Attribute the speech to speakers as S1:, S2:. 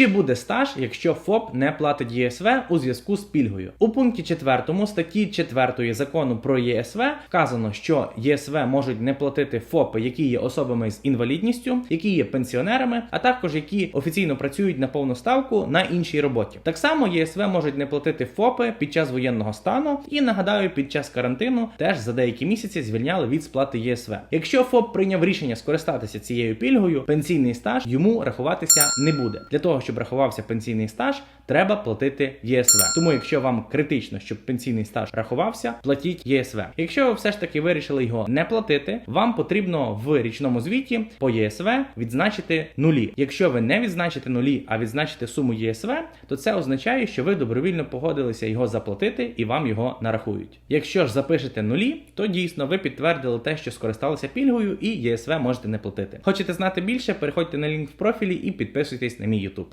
S1: Чи буде стаж, якщо ФОП не платить ЄСВ у зв'язку з пільгою? У пункті 4 статті 4 закону про ЄСВ вказано, що ЄСВ можуть не платити ФОПи, які є особами з інвалідністю, які є пенсіонерами, а також які офіційно працюють на повну ставку на іншій роботі. Так само ЄСВ можуть не платити ФОПи під час воєнного стану і нагадаю, під час карантину теж за деякі місяці звільняли від сплати ЄСВ. Якщо ФОП прийняв рішення скористатися цією пільгою, пенсійний стаж йому рахуватися не буде. Для того щоб рахувався пенсійний стаж, треба платити ЄСВ. Тому, якщо вам критично, щоб пенсійний стаж рахувався, платіть ЄСВ. Якщо ви все ж таки вирішили його не платити, вам потрібно в річному звіті по ЄСВ відзначити нулі. Якщо ви не відзначите нулі, а відзначите суму ЄСВ, то це означає, що ви добровільно погодилися його заплатити і вам його нарахують. Якщо ж запишете нулі, то дійсно ви підтвердили те, що скористалися пільгою, і ЄСВ можете не платити. Хочете знати більше? Переходьте на лінк в профілі і підписуйтесь на мій YouTube.